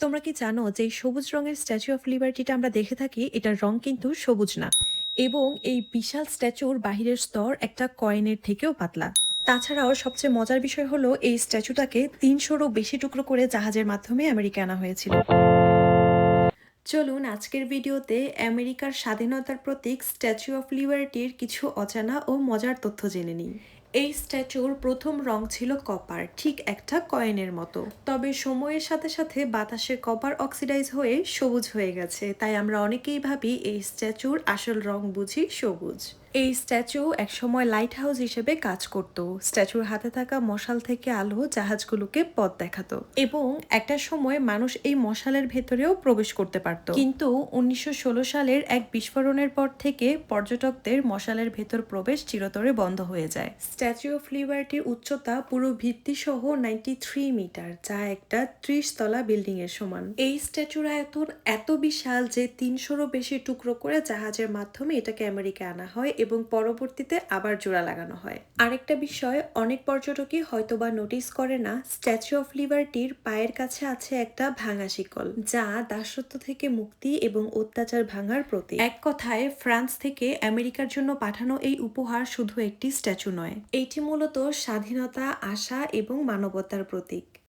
তোমরা কি জানো যে সবুজ রঙের স্ট্যাচু অফ লিবার্টিটা আমরা দেখে থাকি? এটার রং কিন্তু সবুজ না। এবং এই বিশাল স্ট্যাচুর বাহিরের স্তর একটা কয়েনের থেকেও পাতলা। তাছাড়াও সবচেয়ে মজার বিষয় হলো, এই স্ট্যাচুটাকে তিনশোরও বেশি টুকরো করে জাহাজের মাধ্যমে আমেরিকা আনা হয়েছিল। চলুন আজকের ভিডিওতে আমেরিকার স্বাধীনতার প্রতীক স্ট্যাচু অফ লিবার্টির কিছু অজানা ও মজার তথ্য জেনে নিই। এই স্ট্যাচুর প্রথম রং ছিল কপার, ঠিক একটা কয়েনের মতো। তবে সময়ের সাথে সাথে বাতাসে কপার অক্সিডাইজ হয়ে সবুজ হয়ে গেছে, তাই আমরা অনেকেই ভাবি এই স্ট্যাচুর আসল রং বুঝি সবুজ। এই স্ট্যাচু একসময় লাইট হাউস হিসেবে কাজ করত, স্ট্যাচুর হাতে থাকা মশাল থেকে আলো জাহাজগুলোকে পথ দেখাতো এবং একটা সময় মানুষ এই মশালের ভেতরেও প্রবেশ করতে পারত। কিন্তু উনিশশো ষোলো সালের এক বিস্ফোরণের পর থেকে পর্যটকদের মশালের ভেতর প্রবেশ চিরতরে বন্ধ হয়ে যায়। স্ট্যাচু অফ লিবার্টির উচ্চতা পুরো ভিত্তি সহ নাইনটি থ্রি মিটার, যা একটা ত্রিশ তলা বিল্ডিং এর সমান। এই স্ট্যাচুর আয়তন এত বিশাল যে তিনশোরও বেশি টুকরো করে জাহাজের মাধ্যমে এটাকে আমেরিকায় আনা হয় এবং পরবর্তীতে আবার জোড়া লাগানো হয়। আরেকটা বিষয়, অনেক পর্যটকই হয়তোবা নোটিস করে না স্ট্যাচু অফ লিবার্টির পায়ের কাছে আছে একটা ভাঙা শিকল, যা দাসত্ব থেকে মুক্তি এবং অত্যাচার ভাঙার প্রতীক। এক কথায়, ফ্রান্স থেকে আমেরিকার জন্য পাঠানো এই উপহার শুধু একটি স্ট্যাচু নয়। এইটি মূলত স্বাধীনতা আশা এবং মানবতার প্রতীক।